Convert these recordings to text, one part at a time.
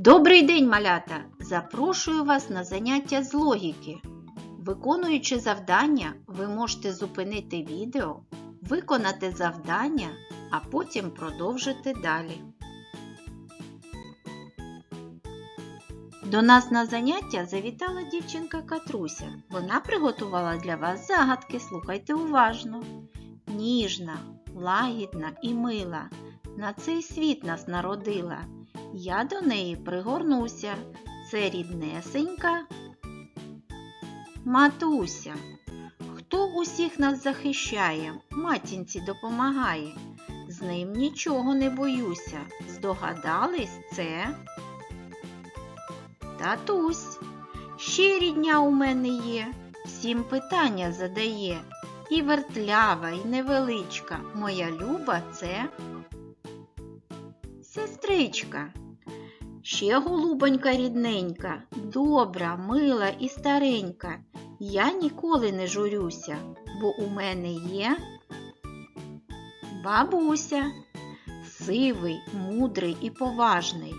Добрий день, малята! Запрошую вас на заняття з логіки. Виконуючи завдання, ви можете зупинити відео, виконати завдання, а потім продовжити далі. До нас на заняття завітала дівчинка Катруся. Вона приготувала для вас загадки, слухайте уважно. Ніжна, лагідна і мила. На цей світ нас народила. Я до неї пригорнуся. Це ріднесенька матуся. Хто усіх нас захищає, матінці допомагає. З ним нічого не боюся. Здогадались це? Татусь. Ще рідня у мене є, всім питання задає. І вертлява, і невеличка. Моя люба це сестричка. Ще голубонька рідненька, добра, мила і старенька. Я ніколи не журюся, бо у мене є бабуся, сивий, мудрий і поважний,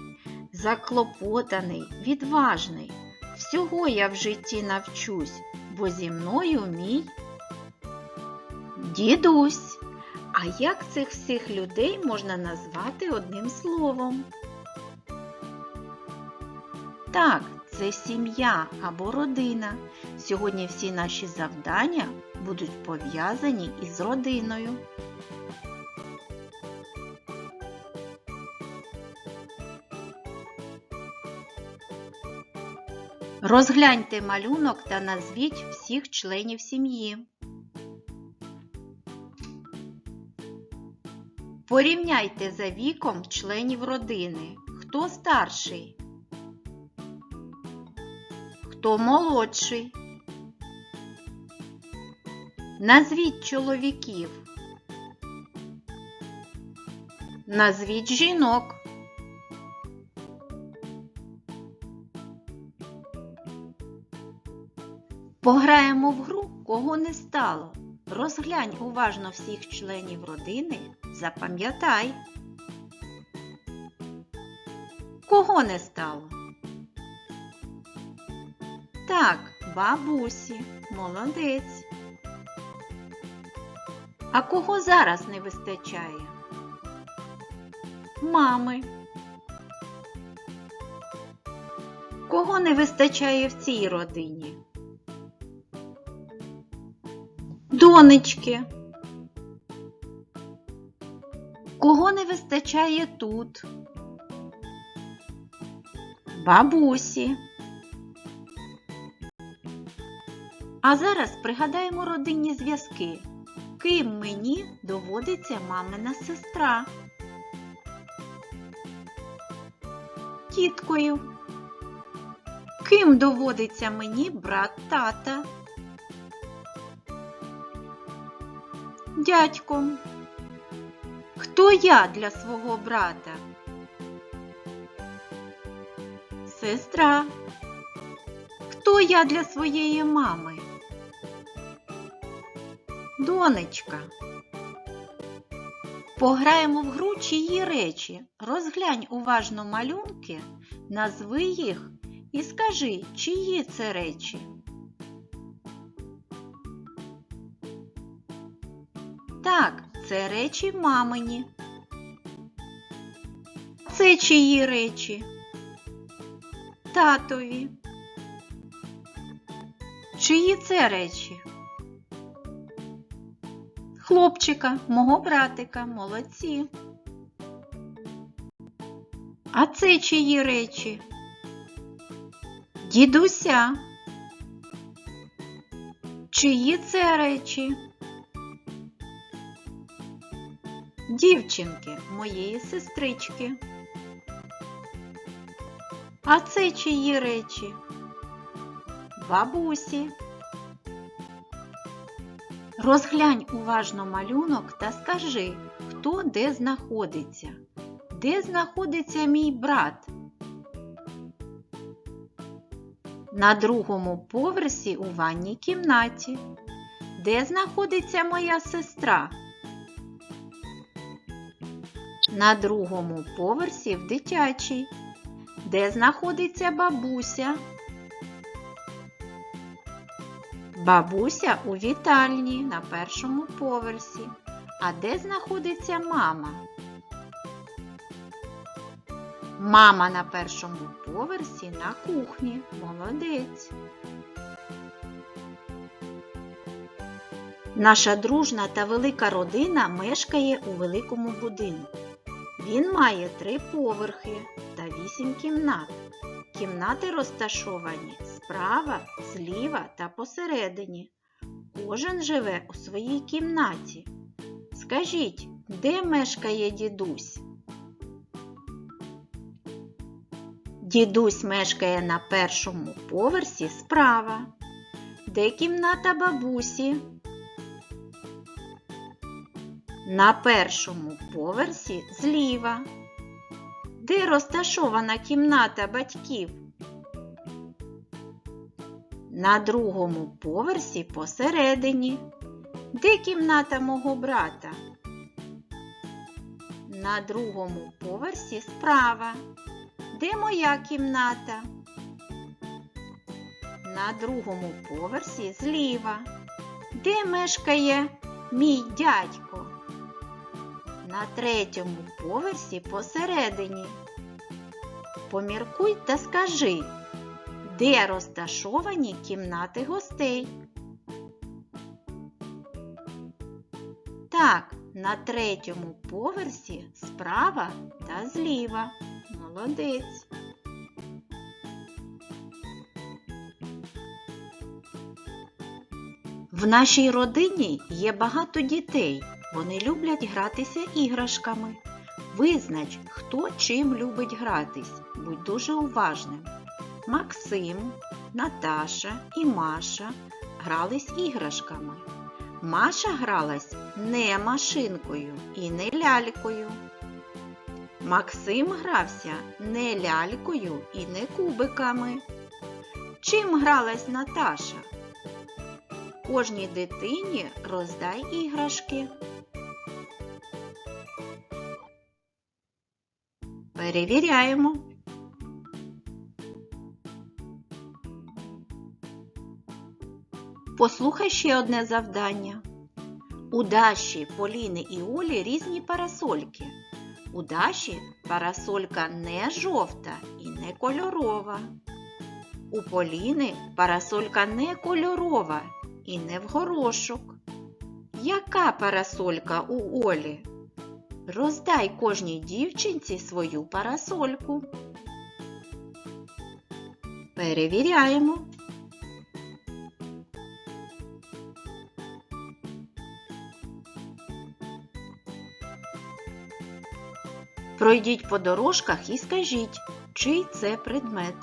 заклопотаний, відважний. Всього я в житті навчусь, бо зі мною мій дідусь. А як цих всіх людей можна назвати одним словом? Так, це сім'я або родина. Сьогодні всі наші завдання будуть пов'язані із родиною. Розгляньте малюнок та назвіть всіх членів сім'ї. Порівняйте за віком членів родини. Хто старший? Хто молодший? Назвіть чоловіків. Назвіть жінок. Пограємо в гру, кого не стало. Розглянь уважно всіх членів родини, запам'ятай. Кого не стало? Так, бабусі, молодець. А кого зараз не вистачає? Мами. Кого не вистачає в цій родині? Донечки. Кого не вистачає тут? Бабусі. А зараз пригадаємо родинні зв'язки. Ким мені доводиться мамина сестра? Тіткою. Ким доводиться мені брат тата? Дядьком. Хто я для свого брата? Сестра. Хто я для своєї мами? Донечка. Пограємо в гру чиї речі. Розглянь уважно малюнки, назви їх і скажи, чиї це речі. Так, це речі мамині. Це чиї речі? Татові. Чиї це речі? Хлопчика, мого братика, молодці. А це чиї речі? Дідуся. Чиї це речі? Дівчинки, моєї сестрички. А це чиї речі? Бабусі. Розглянь уважно малюнок та скажи, хто де знаходиться. Де знаходиться мій брат? На другому поверсі у ванній кімнаті. Де знаходиться моя сестра? На другому поверсі в дитячій. Де знаходиться бабуся? Бабуся у вітальні на першому поверсі. А де знаходиться мама? Мама на першому поверсі на кухні. Молодець. Наша дружна та велика родина мешкає у великому будинку. Він має три поверхи та вісім кімнат. Кімнати розташовані справа, зліва та посередині. Кожен живе у своїй кімнаті. Скажіть, де мешкає дідусь? Дідусь мешкає на першому поверсі справа. Де кімната бабусі? На першому поверсі зліва. Де розташована кімната батьків? На другому поверсі посередині. Де кімната мого брата? На другому поверсі справа. Де моя кімната? На другому поверсі зліва. Де мешкає мій дядько? На третьому поверсі посередині. Поміркуй та скажи, де розташовані кімнати гостей? Так, на третьому поверсі справа та зліва. Молодець. В нашій родині є багато дітей. Вони люблять гратися іграшками. Визнач, хто чим любить гратись. Будь дуже уважним. Максим, Наташа і Маша грались іграшками. Маша гралась не машинкою і не лялькою. Максим грався не лялькою і не кубиками. Чим гралась Наташа? Кожній дитині роздай іграшки. Перевіряємо. Послухай ще одне завдання. У Даші, Поліни і Олі різні парасольки. У Даші парасолька не жовта і не кольорова. У Поліни парасолька не кольорова і не в горошок. Яка парасолька у Олі? Роздай кожній дівчинці свою парасольку. Перевіряємо. Пройдіть по дорожках і скажіть, чий це предмет.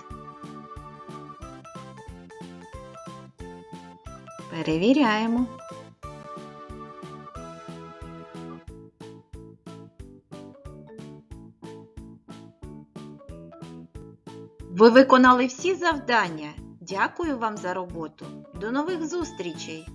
Перевіряємо. Ви виконали всі завдання. Дякую вам за роботу. До нових зустрічей!